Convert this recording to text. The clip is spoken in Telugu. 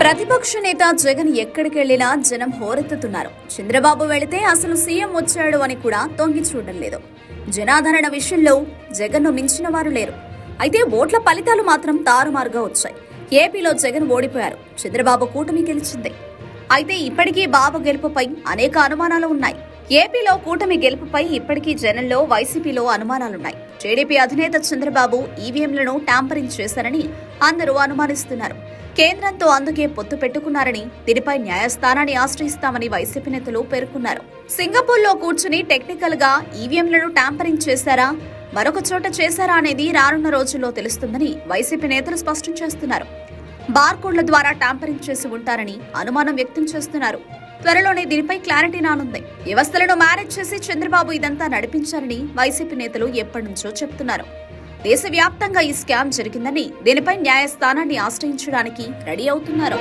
ప్రతిపక్ష నేత జగన్ ఎక్కడికెళ్ళినా జనం హోరెత్తుతున్నారు. చంద్రబాబు వెళితే అసలు సీఎం వచ్చాడు అని కూడా తొంగి చూడడం లేదు. జనాదరణ విషయంలో జగన్ను మించిన వారు లేరు. అయితే ఓట్ల ఫలితాలు మాత్రం తారుమారుగా వచ్చాయి. ఏపీలో జగన్ ఓడిపోయారు. చంద్రబాబు కూటమి గెలిచింది. అయితే ఇప్పటికీ బాబు గెలుపుపై అనేక అనుమానాలు ఉన్నాయి. ఏపీలో కూటమి గెలుపుపై ఇప్పటికీ జనంలో వైసీపీలో అనుమానాలున్నాయి. టీడీపీ అధినేత చంద్రబాబు ఈవీఎంలను ట్యాంపరింగ్ చేశారని అందరూ అనుమానిస్తున్నారు. కేంద్రంతో అందుకే పొత్తు పెట్టుకున్నారని దీనిపై న్యాయస్థానాన్ని ఆశ్రయిస్తామని వైసీపీ నేతలు పేర్కొన్నారు. సింగపూర్లో కూర్చుని టెక్నికల్గా ఈవీఎంలను ట్యాంపరింగ్ చేశారా? మరొక చోట చేశారా అనేది రానున్న రోజుల్లో తెలుస్తుందని వైసీపీ నేతలు స్పష్టం చేస్తున్నారు. బార్కోడ్ల ద్వారా ట్యాంపరింగ్ చేసి ఉంటారని అనుమానం వ్యక్తం చేస్తున్నారు. త్వరలోనే దీనిపై క్లారిటీ రానుంది. వ్యవస్థలను మేనేజ్ చేసి చంద్రబాబు ఇదంతా నడిపించారని వైసీపీ నేతలు ఎప్పటి నుంచో చెప్తున్నారు. దేశవ్యాప్తంగా ఈ స్కామ్ జరిగిందని దీనిపై న్యాయస్థానాన్ని ఆశ్రయించడానికి రెడీ అవుతున్నారు.